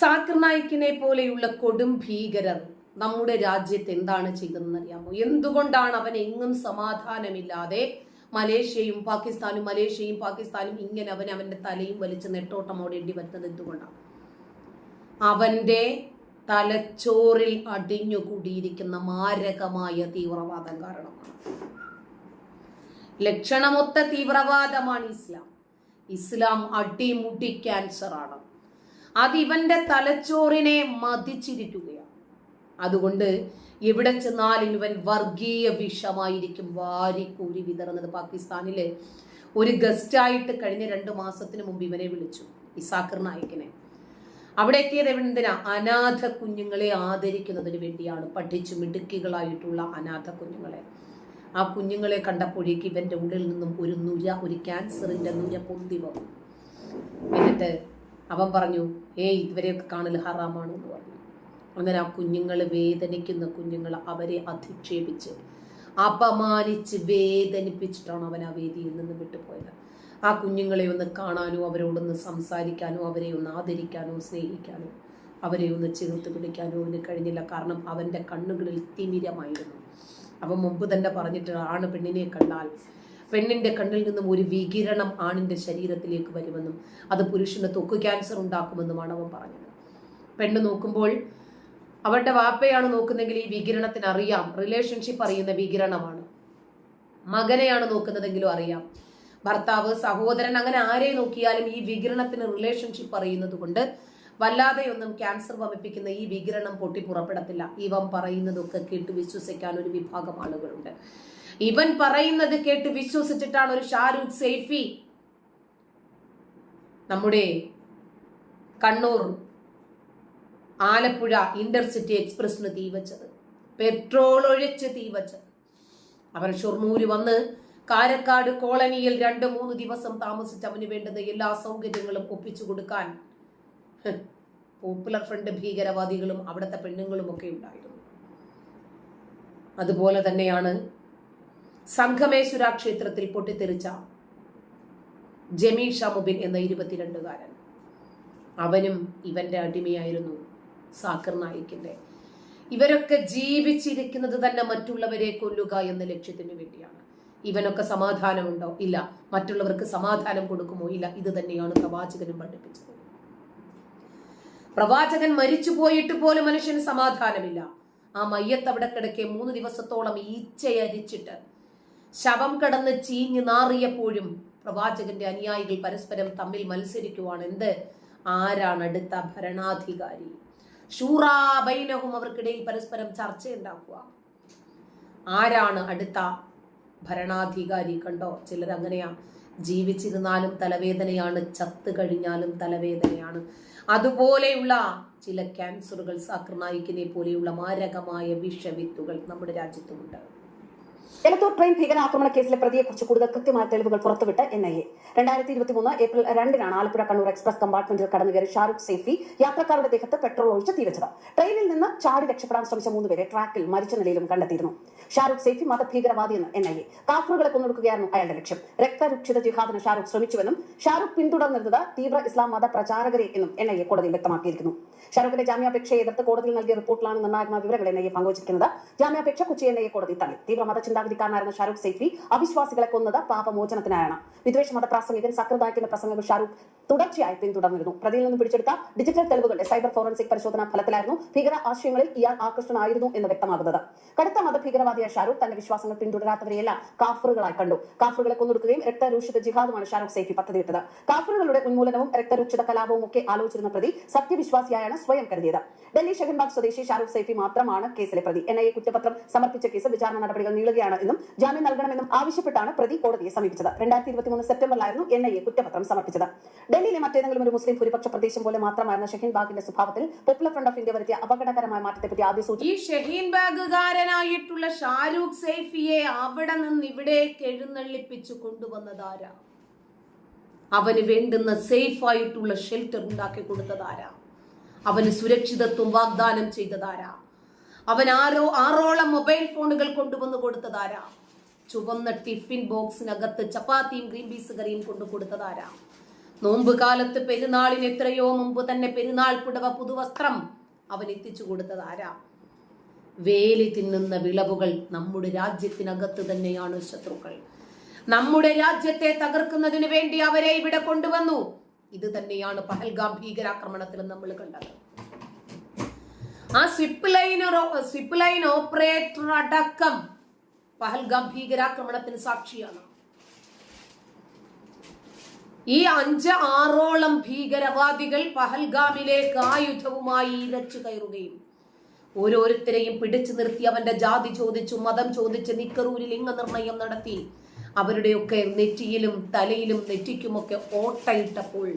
സാക്കിർ നായിക്കിനെ പോലെയുള്ള കൊടും ഭീകരർ നമ്മുടെ രാജ്യത്ത് എന്താണ് ചെയ്തതെന്ന് അറിയാമോ എന്തുകൊണ്ടാണ് അവൻ എങ്ങും സമാധാനമില്ലാതെ മലേഷ്യയും പാകിസ്ഥാനും മലേഷ്യയും പാകിസ്ഥാനും ഇങ്ങനെ അവൻ അവന്റെ തലയും വലിച്ച് നെട്ടോട്ടം ഓടേണ്ടി വരുന്നത് എന്തുകൊണ്ടാണ്? അവന്റെ തലച്ചോറിൽ അടിഞ്ഞുകൂടിയിരിക്കുന്ന മാരകമായ തീവ്രവാദം കാരണമാണ്. ലക്ഷണമൊത്ത തീവ്രവാദമാണ് ഇസ്ലാം. ഇസ്ലാം അടിമുടി ക്യാൻസർ ആണ് അത് ഇവന്റെ തലച്ചോറിനെ മതിച്ചിരിക്കുകയാണ്. അതുകൊണ്ട് എവിടെ ചെന്നാലും ഇവൻ വർഗീയ വിഷമായിരിക്കും. വാരിക്കൂരി വിതറുന്നത്. പാകിസ്ഥാനിലെ ഒരു ഗസ്റ്റായിട്ട് കഴിഞ്ഞ രണ്ട് മാസത്തിന് മുമ്പ് ഇവനെ വിളിച്ചു. ഇസാക്കർ നായിക്കിനെ അവിടെ എത്തിയത് എന്തിനാ? അനാഥ കുഞ്ഞുങ്ങളെ ആദരിക്കുന്നതിന് വേണ്ടിയാണ്. പഠിച്ചു മിടുക്കികളായിട്ടുള്ള അനാഥ കുഞ്ഞുങ്ങളെ. ആ കുഞ്ഞുങ്ങളെ കണ്ടപ്പോഴേക്ക് ഇവന്റെ ഉള്ളിൽ നിന്നും ഒരു നുര ഒരു ക്യാൻസറിന്റെ നുര പൊന്തി വന്നു. എന്നിട്ട് അവൻ പറഞ്ഞു ഏയ് ഇവരെയൊക്കെ കാണൽ ഹറാമാണ് എന്ന് പറഞ്ഞു. അങ്ങനെ ആ കുഞ്ഞുങ്ങൾ വേദനിക്കുന്ന കുഞ്ഞുങ്ങൾ അവരെ അധിക്ഷേപിച്ച് അപമാനിച്ച് വേദനിപ്പിച്ചിട്ടാണ് അവൻ ആ വേദിയിൽ നിന്ന് വിട്ടുപോയത്. ആ കുഞ്ഞുങ്ങളെ ഒന്ന് കാണാനോ അവരോടൊന്ന് സംസാരിക്കാനോ അവരെ ഒന്ന് ആദരിക്കാനോ സ്നേഹിക്കാനോ അവരെ ഒന്ന് ചേർത്ത് പിടിക്കാനോ അവന് കഴിഞ്ഞില്ല. കാരണം അവന്റെ കണ്ണുകളിൽ തിമിരമായിരുന്നു. അവൻ മുമ്പ് തന്നെ പറഞ്ഞിട്ട് ആണ് പെണ്ണിനെ കണ്ടാൽ പെണ്ണിന്റെ കണ്ണിൽ നിന്നും ഒരു വികിരണം ആണിന്റെ ശരീരത്തിലേക്ക് വരുമെന്നും അത് പുരുഷന് തൊക്കു ക്യാൻസർ ഉണ്ടാക്കുമെന്നുമാണ് അവൻ പറഞ്ഞത്. പെണ്ണ് നോക്കുമ്പോൾ അവളുടെ വാപ്പയാണ് നോക്കുന്നതെങ്കിൽ ഈ വികിരണത്തിന് അറിയാം. റിലേഷൻഷിപ്പ് അറിയുന്ന വികിരണമാണ്. മകനെയാണ് നോക്കുന്നതെങ്കിലും അറിയാം. ഭർത്താവ് സഹോദരൻ അങ്ങനെ ആരെ നോക്കിയാലും ഈ വികിരണത്തിന് റിലേഷൻഷിപ്പ് അറിയുന്നത് കൊണ്ട് വല്ലാതെയൊന്നും ക്യാൻസർ വമിപ്പിക്കുന്ന ഈ വികിരണം പൊട്ടി പുറപ്പെടത്തില്ല. ഇവം പറയുന്നതൊക്കെ കേട്ട് വിശ്വസിക്കാൻ ഒരു വിഭാഗം ആളുകളുണ്ട്. ഇവൻ പറയുന്നത് കേട്ട് വിശ്വസിച്ചിട്ടാണ് ഒരു ഷാരൂഖ് സേഫി നമ്മുടെ കണ്ണൂർ ആലപ്പുഴ ഇന്റർസിറ്റി എക്സ്പ്രസിന് തീവച്ചത് പെട്രോൾ ഒഴിച്ച് തീവച്ചത് അവൻ ഷൊർണൂര് വന്ന് കാരക്കാട് കോളനിയിൽ രണ്ട് മൂന്ന് ദിവസം താമസിച്ച് അവന് വേണ്ടുന്ന എല്ലാ സൗകര്യങ്ങളും ഒപ്പിച്ചു കൊടുക്കാൻ പോപ്പുലർ ഫ്രണ്ട് ഭീകരവാദികളും അവിടുത്തെ പെണ്ണുങ്ങളും ഒക്കെ ഉണ്ടായിരുന്നു. അതുപോലെ തന്നെയാണ് സംഘമേശ്വര ക്ഷേത്രത്തിൽ പൊട്ടിത്തെറിച്ച ജമീഷ മുബിൻ എന്ന ഇരുപത്തിരണ്ടുകാരൻ. അവനും ഇവന്റെ അടിമയായിരുന്നു സാക്കർ നായിക്കിന്റെ. ഇവരൊക്കെ ജീവിച്ചിരിക്കുന്നത് തന്നെ മറ്റുള്ളവരെ കൊല്ലുക എന്ന ലക്ഷ്യത്തിന് വേണ്ടിയാണ്. ഇവനൊക്കെ സമാധാനമുണ്ടോ? ഇല്ല. മറ്റുള്ളവർക്ക് സമാധാനം കൊടുക്കുമോ? ഇല്ല. ഇത് തന്നെയാണ് പ്രവാചകനും പഠിപ്പിച്ചത്. പ്രവാചകൻ മരിച്ചു പോയിട്ട് പോലും മനുഷ്യന് സമാധാനമില്ല. ആ മയ്യത്ത് അവിടെ കിടക്കെ മൂന്ന് ദിവസത്തോളം ഈച്ചയരിച്ചിട്ട് ശവം കടന്ന് ചീഞ്ഞ് നാറിയപ്പോഴും പ്രവാചകന്റെ അനുയായികൾ പരസ്പരം തമ്മിൽ മത്സരിക്കുവാണ് എന്ത് ആരാണ് അടുത്ത ഭരണാധികാരി? ഷൂറാബൈനവും അവർക്കിടയിൽ പരസ്പരം ചർച്ചയുണ്ടാക്കുക. ആരാണ് അടുത്ത ഭരണാധികാരി കണ്ടോ? ചിലർ അങ്ങനെയാ ജീവിച്ചിരുന്നാലും തലവേദനയാണ് ചത്ത് കഴിഞ്ഞാലും തലവേദനയാണ്. അതുപോലെയുള്ള ചില ക്യാൻസറുകൾ സാക്രനായിക്കിനെ പോലെയുള്ള മാരകമായ വിഷവിത്തുകൾ നമ്മുടെ രാജ്യത്തുമുണ്ട്. എലത്തൂർ ട്രെയിൻ ഭീകരാക്രമണ കേസിലെ പ്രതിയെക്കുറിച്ച് കൂടുതൽ കൃത്യമായ തെളിവുകൾ പുറത്തുവിട്ട് എൻ ഐ എ. രണ്ടായിരത്തി ഇരുപത്തി മൂന്ന് ഏപ്രിൽ രണ്ടിനാണ് ആലപ്പുഴ കണ്ണൂർ എക്സ്പ്രസ് കമ്പാർട്ട്മെന്റിൽ കടന്നു കയറി ഷാരൂഖ് സേഫി യാത്രക്കാരുടെ ദേഹത്ത് പെട്രോൾ ഒഴിച്ച് തീവച്ചത് ട്രെയിനിൽ നിന്ന് ചാടി രക്ഷപ്പെടാൻ ശ്രമിച്ച മൂന്നുപേരെ ട്രാക്കിൽ മരിച്ച നിലയിലും കണ്ടെത്തിയിരുന്നു. ഷാരൂഖ് സേഫി മതഭീകരവാദിയെന്ന് എൻ ഐ എ. കാഫറുകളെ കൊന്നൊടുക്കുകയായിരുന്നു അയാളുടെ ലക്ഷ്യം. രക്തരുക്ഷിത ജിഹാദിന് ഷാരൂഖ് ശ്രമിച്ചുവെന്നും ഷാരൂഖ് പിന്തുടർന്നിരുന്നത് തീവ്ര ഇസ്ലാം മത പ്രചാരകരെ എന്നും എൻ ഐ എ കോടതിയിൽ വ്യക്തമാക്കിയിരിക്കുന്നു. ഷാരൂഖിന്റെ ജാമ്യാപേക്ഷയെ എതിർത്ത് കോടതിയിൽ നൽകിയ റിപ്പോർട്ടിലാണ് നിർണായക വിവരങ്ങൾ എൻ ഐ എ പങ്കുവച്ചിരിക്കുന്നത്. ജാമ്യാപേക്ഷ കൊച്ചി എൻ ഐ എ കോടതി തള്ളി. തീവ്രമത ചിന്താഗതിക്കാരനായിരുന്ന ഷാരൂഖ് സേഫി അവിശ്വാസികളെ കൊന്നത് പാപമോചനത്തിനായാണ്. വിദ്വേഷ മത പ്രാസംഗികൻ സക്രദായക്കിന്റെ പ്രസംഗങ്ങൾ ഷാരൂഖ് തുടർച്ചയായി പിന്തുടർന്നിരുന്നു. പ്രതിയിൽ നിന്ന് പിടിച്ചെടുത്ത ഡിജിറ്റൽ തെളിവുകളുടെ സൈബർ ഫോറൻസിക് പരിശോധനാ ഫലത്തിലായിരുന്നു ഭീകര ആശയങ്ങളിൽ ഇയാൾ ആകൃഷ്ടനായിരുന്നു എന്ന് വ്യക്തമാകുന്നത്. കടുത്ത മതഭീകരവാദിയായ ഷാരൂഖ് തന്റെ വിശ്വാസങ്ങൾ പിന്തുടരാത്തവരെയെല്ലാം കാഫറുകളായി കണ്ടു. കാഫറുകളെ കൊന്നൊടുക്കുകയും രക്തരൂക്ഷിത ജിഹാദുമാണ് ഷാരൂഖ് സേഫി പദ്ധതിയിട്ടത്. കാഫറുകളുടെ ഉന്മൂലനവും രക്തരൂക്ഷിത കലാപവും ഒക്കെ ആലോചിച്ചിരുന്ന പ്രതി സത്യവിശ്വാസിയായാണ് സ്വയം കരുതിയത്. ഡൽഹി ഷഹൻബാഗ് സ്വദേശി ഷാരൂഖ് സേഫി മാത്രമാണ് കേസിലെ പ്രതി. എൻ ഐ കുറ്റപത്രം സമർപ്പിച്ച കേസ് വിചാരണ നടപടികൾ നീളുകയാണ് എന്നും ജാമ്യം നൽകണമെന്നും ആവശ്യപ്പെട്ടാണ് പ്രതി കോടതിയെ സമീപിച്ചത്. രണ്ടായിരത്തി ഇരുപത്തിമൂന്ന് സെപ്റ്റംബറിലായിരുന്നു എൻ ഐ എ കുറ്റപത്രം സമർപ്പിച്ചത്. ഡൽഹിയിലെ മറ്റേതെങ്കിലും ഒരു മുസ്ലിം ഭൂരിപക്ഷ പ്രദേശം പോലെ മാത്രമായിരുന്ന ഷഹീൻബാഗിന്റെ സ്വഭാവത്തിൽ പോപ്പുലർ ഫ്രണ്ട് ഓഫ് ഇന്ത്യ വരുത്തിയ അപകടകരമായ മാറ്റത്തെപ്പറ്റി ആദ്യ സൂചന ഈ ഷഹീൻ ബാഗുകാരനായിട്ടുള്ള ഷാരൂഖ് സേഫിയെ അവിടെ നിന്ന് ഇവിടേക്ക് എഴുന്നള്ളിപ്പിച്ചു കൊണ്ടുവന്നതാരാ? അവന് വേണ്ടുന്ന സേഫ് ആയിട്ടുള്ള ഷെൽട്ടർ ഉണ്ടാക്കി കൊടുത്തതാരാ? അവന് സുരക്ഷിതത്വം വാഗ്ദാനം ചെയ്തതാരാ? അവൻ ആരോ ആറോളം മൊബൈൽ ഫോണുകൾ കൊണ്ടുവന്ന് കൊടുത്തതാരാ? ചുവന്ന ടിഫിൻ ബോക്സിനകത്ത് ചപ്പാത്തിയും ഗ്രീൻ പീസ് കറിയും കൊണ്ടു കൊടുത്തതാരാ? നോമ്പ് കാലത്ത് പെരുന്നാളിന് എത്രയോ മുമ്പ് തന്നെ പെരുന്നാൾ പുടവ പുതുവസ്ത്രം അവൻ എത്തിച്ചു കൊടുത്തതാരാ? വേലി തിന്നുന്ന വിളവുകൾ നമ്മുടെ രാജ്യത്തിനകത്ത് തന്നെയാണ് ശത്രുക്കൾ. നമ്മുടെ രാജ്യത്തെ തകർക്കുന്നതിന് വേണ്ടി അവരെ ഇവിടെ കൊണ്ടുവന്നു. ഇത് തന്നെയാണ് പഹൽഗാം ഭീകരാക്രമണത്തിൽ നമ്മൾ കണ്ടത്. ആ സ്വിപ്പ് ലൈൻ സ്വിപ്പ് ലൈൻ ഓപ്പറേറ്റർ അടക്കം പഹൽഗാം ഭീകരാക്രമണത്തിന് സാക്ഷിയാണ്. ഈ അഞ്ച് ആറോളം ഭീകരവാദികൾ പഹൽഗാമിലേക്ക് ആയുധവുമായി ഇരച്ചു കയറുകയും ഓരോരുത്തരെയും പിടിച്ചു നിർത്തി അവന്റെ ജാതി ചോദിച്ചു മതം ചോദിച്ച് നിക്കറൂരിൽ ലിംഗനിർണയം നടത്തി. അവരുടെയൊക്കെ നെറ്റിയിലും തലയിലും നെറ്റിക്കുമൊക്കെ ഓട്ടയിട്ടപ്പോൾ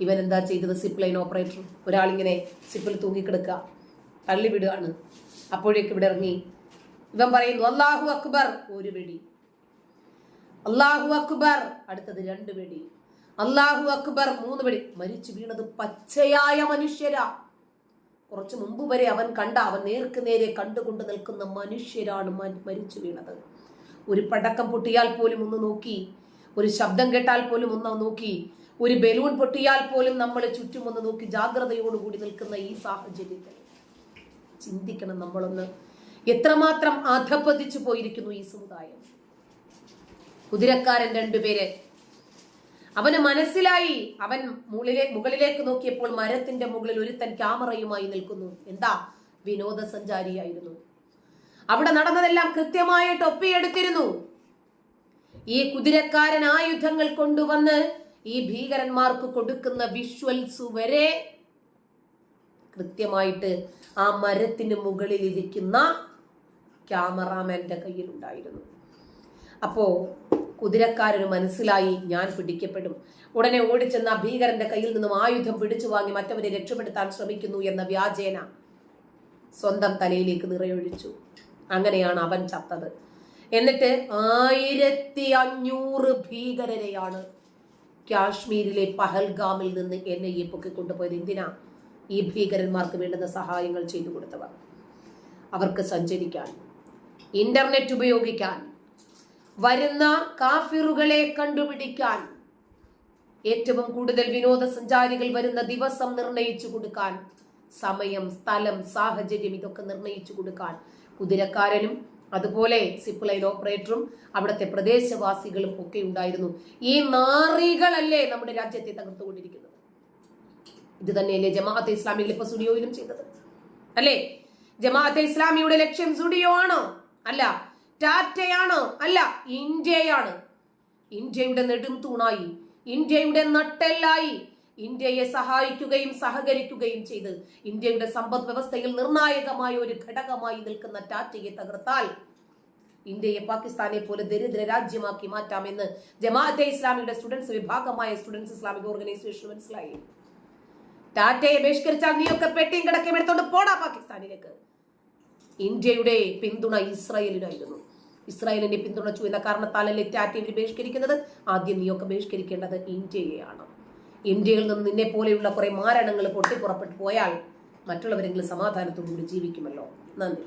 ഇവൻ എന്താ ചെയ്തത്? സിപ്പ് ലൈൻ ഓപ്പറേറ്റർ ഒരാളിങ്ങനെ സിപ്പിൽ തൂങ്ങിക്കിടക്കുക. തള്ളി വിടുകയാണ്. അപ്പോഴേക്ക് ഇവിടെ ഇറങ്ങി. ഇവൻ പറയുന്നു അള്ളാഹു അക്ബർ. ഒരു വെടി. അള്ളാഹു അക്ബർ. അടുത്തത് രണ്ട് വെടി. അള്ളാഹു അക്ബർ. മൂന്ന് വെടി. മരിച്ചു വീണത് പച്ചയായ മനുഷ്യരാ. കുറച്ചു മുമ്പ് വരെ അവൻ കണ്ട അവൻ നേർക്ക് നേരെ കണ്ടുകൊണ്ട് നിൽക്കുന്ന മനുഷ്യരാണ് മരിച്ചു വീണത്. ഒരു പടക്കം പൊട്ടിയാൽ പോലും ഒന്ന് നോക്കി. ഒരു ശബ്ദം കേട്ടാൽ പോലും ഒന്ന് നോക്കി. ഒരു ബലൂൺ പൊട്ടിയാൽ പോലും നമ്മളെ ചുറ്റും ഒന്ന് നോക്കി ജാഗ്രതയോടുകൂടി നിൽക്കുന്ന ഈ സാഹചര്യത്തിൽ. ചിന്തിക്കണം നമ്മളൊന്ന്. എത്രമാത്രം അധപ്പതിച്ചു പോയിരിക്കുന്നു ഈ സമുദായം. കുതിരക്കാരൻ രണ്ടുപേര് അവന് മനസ്സിലായി. അവൻ മുകളിലെ മുകളിലേക്ക് നോക്കിയപ്പോൾ മരത്തിന്റെ മുകളിൽ ഒരുത്തൻ ക്യാമറയുമായി നിൽക്കുന്നു. എന്താ? വിനോദസഞ്ചാരിയായിരുന്നു. അവിടെ നടന്നതെല്ലാം കൃത്യമായിട്ട് ഒപ്പിയെടുത്തിരുന്നു. ഈ കുതിരക്കാരൻ ആയുധങ്ങൾ കൊണ്ടുവന്ന് ഈ ഭീകരന്മാർക്ക് കൊടുക്കുന്ന വിഷ്വൽസ് വരെ കൃത്യമായിട്ട് ആ മരത്തിന് മുകളിൽ ഇരിക്കുന്ന ക്യാമറാമാന്റെ കയ്യിലുണ്ടായിരുന്നു. അപ്പോ കുതിരക്കാരന് മനസ്സിലായി ഞാൻ പിടിക്കപ്പെടും. ഉടനെ ഓടിച്ചെന്ന ഭീകരന്റെ കയ്യിൽ നിന്നും ആയുധം പിടിച്ചു വാങ്ങി മറ്റവരെ രക്ഷപ്പെടുത്താൻ ശ്രമിക്കുന്നു എന്ന വ്യാജേന സ്വന്തം തലയിലേക്ക് നിറയൊഴിച്ചു. അങ്ങനെയാണ് അവൻ ചത്തത്. എന്നിട്ട് ആയിരത്തി അഞ്ഞൂറ് ഭീകരരെയാണ് കാശ്മീരിലെ പഹൽഗാമിൽ നിന്ന് എന്നെ ഈ പൊക്കിക്കൊണ്ടുപോയത് എന്തിനാ? ഈ ഭീകരന്മാർക്ക് വേണ്ടുന്ന സഹായങ്ങൾ ചെയ്തു കൊടുത്തവർ. അവർക്ക് സഞ്ചരിക്കാൻ ഇന്റർനെറ്റ് ഉപയോഗിക്കാൻ വരുന്ന കാഫിറുകളെ കണ്ടുപിടിക്കാൻ ഏറ്റവും കൂടുതൽ വിനോദസഞ്ചാരികൾ വരുന്ന ദിവസം നിർണയിച്ചു കൊടുക്കാൻ സമയം സ്ഥലം സാഹചര്യം ഇതൊക്കെ നിർണയിച്ചു കൊടുക്കാൻ കുതിരക്കാരനും അതുപോലെ സിപ്പ് ഓപ്പറേറ്ററും അവിടുത്തെ പ്രദേശവാസികളും ഒക്കെ ഉണ്ടായിരുന്നു. ഈ നാറികളല്ലേ നമ്മുടെ രാജ്യത്തെ തകർത്തുകൊണ്ടിരിക്കുന്നത്. ഇത് തന്നെയല്ലേ ജമാഅത്തെ ഇസ്ലാമികൾ ഇപ്പൊ സ്റ്റുഡിയോയിലും ചെയ്തത്. അല്ലേ? ജമാഅത്തെ ഇസ്ലാമിയുടെ ലക്ഷ്യം സ്റ്റുഡിയോ ആണോ? അല്ല. ടാറ്റയാണോ? അല്ല. ഇന്ത്യയാണ്. ഇന്ത്യയുടെ നെടും തൂണായി. ഇന്ത്യയുടെ നട്ടെല്ലായി. ഇന്ത്യയെ സഹായിക്കുകയും സഹകരിക്കുകയും ചെയ്ത് ഇന്ത്യയുടെ സമ്പദ് വ്യവസ്ഥയിൽ നിർണായകമായ ഒരു ഘടകമായി നിൽക്കുന്ന ടാറ്റയെ തകർത്താൽ ഇന്ത്യയെ പാകിസ്ഥാനെ പോലെ ദരിദ്ര രാജ്യമാക്കി മാറ്റാമെന്ന് ജമാഅത്തെ ഇസ്ലാമിയുടെ സ്റ്റുഡൻസ് വിഭാഗമായ സ്റ്റുഡൻസ് ഇസ്ലാമിക് ഓർഗനൈസേഷൻ മനസ്സിലായി. ടാറ്റയെ ബഹിഷ്കരിച്ചാൽ നീയൊക്കെ പെട്ടിയും കിടക്കയും എടുത്തോണ്ട് പോടാ പാകിസ്ഥാനിലേക്ക്. ഇന്ത്യയുടെ പിന്തുണ ഇസ്രായേലിനായിരുന്നു. ഇസ്രായേലിനെ പിന്തുണച്ചു എന്ന കാരണത്താലല്ലേ ടാറ്റയെ ബഹിഷ്കരിക്കുന്നത്? ആദ്യം നീയൊക്കെ ബഹിഷ്കരിക്കേണ്ടത് ഇന്ത്യയെയാണ്. ഇന്ത്യയിൽ നിന്ന് നിന്നെ പോലെയുള്ള കുറെ മാരണങ്ങൾ പൊട്ടിപ്പുറപ്പെട്ടു പോയാൽ മറ്റുള്ളവരെങ്കിലും സമാധാനത്തോടുകൂടി ജീവിക്കുമല്ലോ. നന്ദി.